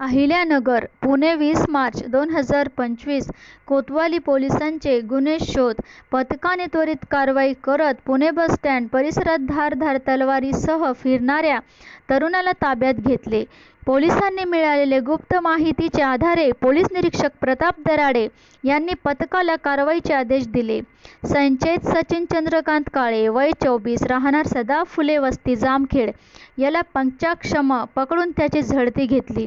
अहिल्यानगर, पुणे वीस मार्च, दोन हजार पंचवीस कोतवाली पोलिसांचे गुन्हे शोध पथकाने त्वरित कारवाई करत पुणे बस स्टँड परिसरात धारधार तलवारीसह फिरणाऱ्या तरुणाला ताब्यात घेतले. पोलिसांनी मिळालेले गुप्त माहितीच्या आधारे पोलीस निरीक्षक प्रताप दराडे यांनी पथकाला कारवाईचे आदेश दिले. संचयित सचिन चंद्रकांत काळे, वय चोवीस राहणार सदा फुले वस्ती जामखेड याला पंचाक्षम पकडून त्याची झडती घेतली.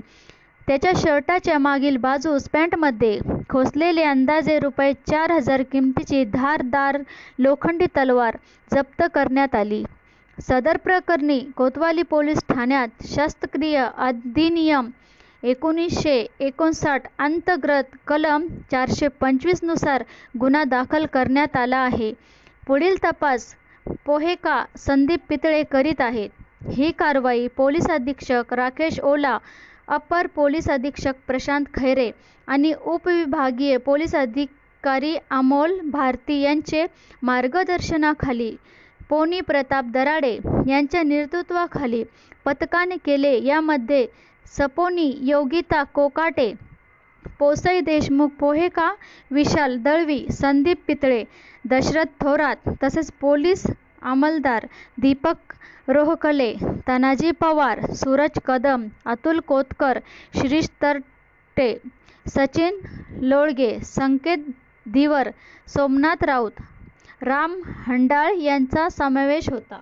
त्याच्या शर्टाच्या मागील बाजूस पॅन्टमध्ये खोचलेली अंदाजे रुपये चार हजार किमतीची धारदार लोखंडी तलवार जप्त करण्यात आली. सदर प्रकरणी कोतवाली पोलीस ठाण्यात शस्त्रक्रिय अधिनियम एकोणीसशे एकोणसाठ अंतर्गत कलम चारशे पंचवीसनुसार गुन्हा दाखल करण्यात आला आहे. पुढील तपास पोहेका संदीप पितळे करीत आहेत. ही कारवाई पोलीस अधीक्षक राकेश ओला, अपर पोलीस अधीक्षक प्रशांत खैरे आणि उपविभागीय पोलीस अधिकारी अमोल भारती यांचे मार्गदर्शनाखाली पोनी प्रताप दराडे यांच्या नेतृत्वाखाली पथकाने केले. यामध्ये सपोनी योगिता कोकाटे, पोसई देशमुख, पोहेका विशाल दळवी, संदीप पितळे, दशरथ थोरात तसेच पोलीस अंमलदार दीपक रोहकले, तानाजी पवार, सूरज कदम, अतुल कोतकर, शिरीष तरटे, सचिन लोळगे, संकेत धीवर, सोमनाथ राऊत, राम हंडाळ यांचा समावेश होता.